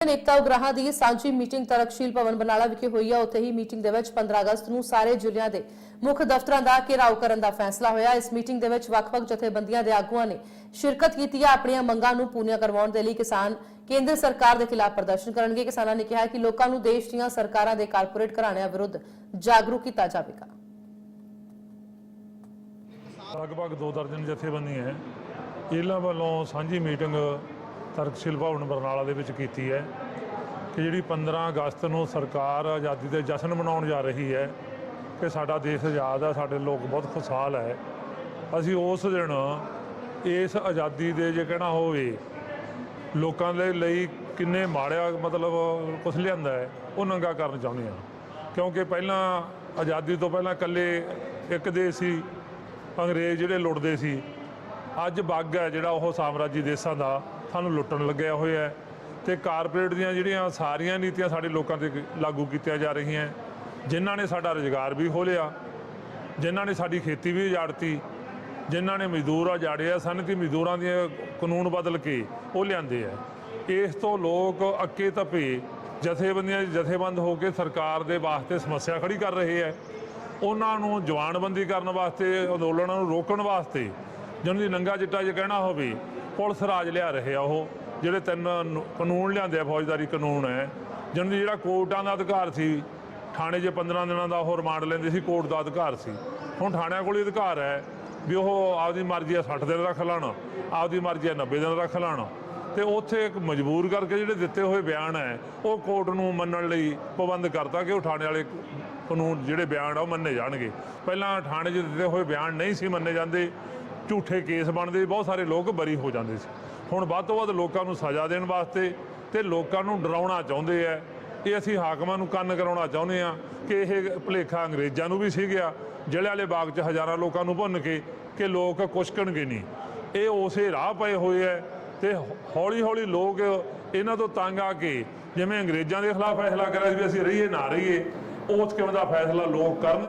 ਏਕਤਾ ਉਗਰਾਹਾਂ ਦੀ ਸਾਂਝੀ ਮੀਟਿੰਗ ਤਰਕਸ਼ੀਲ ਭਵਨ ਬਨਾਲਾ ਵਿਖੇ ਹੋਈ ਹੈ ਉੱਥੇ ਹੀ ਮੀਟਿੰਗ ਦੇ ਵਿੱਚ 15 ਅਗਸਤ ਨੂੰ ਸਾਰੇ ਜ਼ਿਲ੍ਹਿਆਂ ਦੇ ਮੁੱਖ ਦਫ਼ਤਰਾਂ ਦਾ ਘੇਰਾਓ ਕਰਨ ਦਾ ਫੈਸਲਾ ਹੋਇਆ। ਇਸ ਮੀਟਿੰਗ ਦੇ ਵਿੱਚ ਵੱਖ-ਵੱਖ ਜਥੇਬੰਦੀਆਂ ਦੇ ਆਗੂਆਂ ਨੇ ਸ਼ਿਰਕਤ ਕੀਤੀ ਹੈ ਆਪਣੀਆਂ ਮੰਗਾਂ ਨੂੰ ਪੂਰੀਆਂ ਕਰਵਾਉਣ ਦੇ ਲਈ ਕਿਸਾਨ ਕੇਂਦਰ ਸਰਕਾਰ ਦੇ ਖਿਲਾਫ ਪ੍ਰਦਰਸ਼ਨ ਕਰਨਗੇ। ਕਿਸਾਨਾਂ ਨੇ ਕਿਹਾ ਕਿ ਲੋਕਾਂ ਨੂੰ ਦੇਸ਼ ਦੀਆਂ ਸਰਕਾਰਾਂ ਦੇ ਕਾਰਪੋਰੇਟ ਘਰਾਣਿਆਂ ਵਿਰੁੱਧ ਜਾਗਰੂਕ ਕੀਤਾ ਜਾਵੇਗਾ। ਲਗਭਗ ਦੋ ਦਰਜਨ ਜਥੇਬੰਦੀਆਂ ਹੈ। ਇਹਨਾਂ ਵੱਲੋਂ ਸਾਂਝੀ ਮੀਟਿੰਗ ਤਰਕਸ਼ੀਲ ਭਵਨ ਬਰਨਾਲਾ ਦੇ ਵਿੱਚ ਕੀਤੀ ਹੈ ਕਿ ਜਿਹੜੀ 15 ਅਗਸਤ ਨੂੰ ਸਰਕਾਰ ਆਜ਼ਾਦੀ ਦੇ ਜਸ਼ਨ ਮਨਾਉਣ ਜਾ ਰਹੀ ਹੈ, ਕਿ ਸਾਡਾ ਦੇਸ਼ ਆਜ਼ਾਦ ਹੈ, ਸਾਡੇ ਲੋਕ ਬਹੁਤ ਖੁਸ਼ਹਾਲ ਹੈ। ਅਸੀਂ ਉਸ ਦਿਨ ਇਸ ਆਜ਼ਾਦੀ ਦੇ ਜੇ ਕਹਿਣਾ ਹੋਵੇ, ਲੋਕਾਂ ਦੇ ਲਈ ਕਿੰਨੇ ਮਾੜਿਆ ਮਤਲਬ ਕੁਛ ਲਿਆਂਦਾ ਹੈ, ਉਹ ਨੰਗਾ ਕਰਨ ਚਾਹੁੰਦੇ ਹਾਂ। ਕਿਉਂਕਿ ਪਹਿਲਾਂ ਆਜ਼ਾਦੀ ਤੋਂ ਪਹਿਲਾਂ ਇਕੱਲੇ ਇੱਕ ਦੇਸ਼ ਸੀ, ਅੰਗਰੇਜ਼ ਜਿਹੜੇ ਲੁੱਟਦੇ ਸੀ। ਅੱਜ ਬੱਗ ਹੈ ਜਿਹੜਾ ਉਹ ਸਾਮਰਾਜੀ ਦੇਸ਼ਾਂ ਦਾ। ਸਾਨੂੰ ਲੁੱਟਣ ਲੱਗਿਆ ਹੋਇਆ ਹੈ ਤੇ ਕਾਰਪੋਰੇਟ ਦੀਆਂ ਜਿਹੜੀਆਂ ਸਾਰੀਆਂ ਨੀਤੀਆਂ ਸਾਡੇ ਲੋਕਾਂ ਤੇ ਲਾਗੂ ਕੀਤੀਆਂ ਜਾ ਰਹੀਆਂ ਜਿਨ੍ਹਾਂ ਨੇ ਸਾਡਾ ਰੁਜ਼ਗਾਰ ਵੀ ਖੋਲਿਆ ਜਿਨ੍ਹਾਂ ਨੇ ਸਾਡੀ ਖੇਤੀ ਵੀ ਉਜਾੜਤੀ, ਜਿਨ੍ਹਾਂ ਨੇ ਮਜ਼ਦੂਰ ਉਜਾੜੇ ਆ ਸਨਅਤੀ ਮਜ਼ਦੂਰਾਂ ਦੀਆਂ ਕਾਨੂੰਨ ਬਦਲ ਕੇ ਉਹ ਲਿਆਂਦੇ ਆ ਇਸ ਤੋਂ ਲੋਕ ਅੱਕੇ ਤਪੇ ਜਥੇਬੰਦੀਆਂ ਜਥੇਬੰਦ ਹੋ ਕੇ ਸਰਕਾਰ ਦੇ ਵਾਸਤੇ ਸਮੱਸਿਆ ਖੜੀ ਕਰ ਰਹੇ ਆ ਉਹਨਾਂ ਨੂੰ ਜਵਾਨਬੰਦੀ ਕਰਨ ਵਾਸਤੇ, ਅੰਦੋਲਨਾਂ ਨੂੰ ਰੋਕਣ ਵਾਸਤੇ, ਜਿਹਨਾਂ ਦੀ ਨੰਗਾ ਚਿੱਟਾ ਜੇ ਕਹਿਣਾ ਹੋਵੇ ਪੁਲਿਸ ਰਾਜ ਲਿਆ ਰਹੇ ਆ ਉਹ, ਜਿਹੜੇ ਤਿੰਨ ਨ- ਕਾਨੂੰਨ ਲਿਆਂਦੇ ਆ, ਫੌਜਦਾਰੀ ਕਾਨੂੰਨ ਹੈ। ਜਿਹਨਾਂ ਦੀ ਜਿਹੜਾ ਕੋਰਟਾਂ ਦਾ ਅਧਿਕਾਰ ਸੀ, ਥਾਣੇ 'ਚ 15 ਦਿਨਾਂ ਦਾ ਉਹ ਰਿਮਾਂਡ ਲੈਂਦੇ ਸੀ, ਕੋਰਟ ਦਾ ਅਧਿਕਾਰ ਸੀ। ਹੁਣ ਥਾਣਿਆਂ ਕੋਲ ਹੀ ਅਧਿਕਾਰ ਹੈ ਵੀ ਉਹ ਆਪਦੀ ਮਰਜ਼ੀ ਆ 60 ਦਿਨ ਰੱਖ ਲੈਣ, ਆਪਦੀ ਮਰਜ਼ੀ ਆ 90 ਦਿਨ ਰੱਖ ਲੈਣ। ਤੇ ਉੱਥੇ ਇੱਕ ਮਜਬੂਰ ਕਰਕੇ ਜਿਹੜੇ ਦਿੱਤੇ ਹੋਏ ਬਿਆਨ ਹੈ, ਉਹ ਕੋਰਟ ਨੂੰ ਮੰਨਣ ਲਈ ਪਾਬੰਦ ਕਰਤਾ ਕਿ ਉਹ ਥਾਣੇ ਵਾਲੇ ਕਾਨੂੰਨ ਜਿਹੜੇ ਬਿਆਨ ਆ, ਉਹ ਮੰਨੇ ਜਾਣਗੇ। ਪਹਿਲਾਂ ਥਾਣੇ 'ਚ ਦਿੱਤੇ ਹੋਏ ਬਿਆਨ ਨਹੀਂ ਸੀ ਮੰਨੇ ਜਾਂਦੇ। ਝੂਠੇ ਕੇਸ ਬਣਦੇ ਬਹੁਤ ਸਾਰੇ ਲੋਕ ਬਰੀ ਹੋ ਜਾਂਦੇ ਸੀ। ਹੁਣ ਵੱਧ ਤੋਂ ਵੱਧ ਲੋਕਾਂ ਨੂੰ ਸਜ਼ਾ ਦੇਣ ਵਾਸਤੇ ਤੇ ਲੋਕਾਂ ਨੂੰ ਡਰਾਉਣਾ ਚਾਹੁੰਦੇ ਆ। ਇਹ ਅਸੀਂ ਹਾਕਮਾਂ ਨੂੰ ਕੰਨ ਕਰਾਉਣਾ ਚਾਹੁੰਦੇ ਆ ਕਿ ਇਹ ਭੁਲੇਖਾ ਅੰਗਰੇਜ਼ਾਂ ਨੂੰ ਵੀ ਸੀ ਗਿਆ ਜਿਹੜੇ ਵਾਲੇ ਬਾਗ 'ਚ ਹਜ਼ਾਰਾਂ ਲੋਕਾਂ ਨੂੰ ਭੁੰਨ ਕੇ ਕਿ ਲੋਕ ਕੁਸ਼ਕਣਗੇ ਨਹੀਂ। ਇਹ ਉਸੇ ਰਾਹ ਪਏ ਹੋਏ ਐ ਤੇ ਹੌਲੀ ਹੌਲੀ ਲੋਕ ਇਹਨਾਂ ਤੋਂ ਤੰਗ ਆ ਕੇ, ਜਿਵੇਂ ਅੰਗਰੇਜ਼ਾਂ ਦੇ ਖਿਲਾਫ ਫੈਸਲਾ ਕਰਿਆ ਸੀ ਵੀ ਅਸੀਂ ਰਹੀਏ, ਨਾ ਰਹੀਏ, ਉਸ ਕਿਵੇਂ ਦਾ ਫੈਸਲਾ ਲੋਕ ਕਰਨ।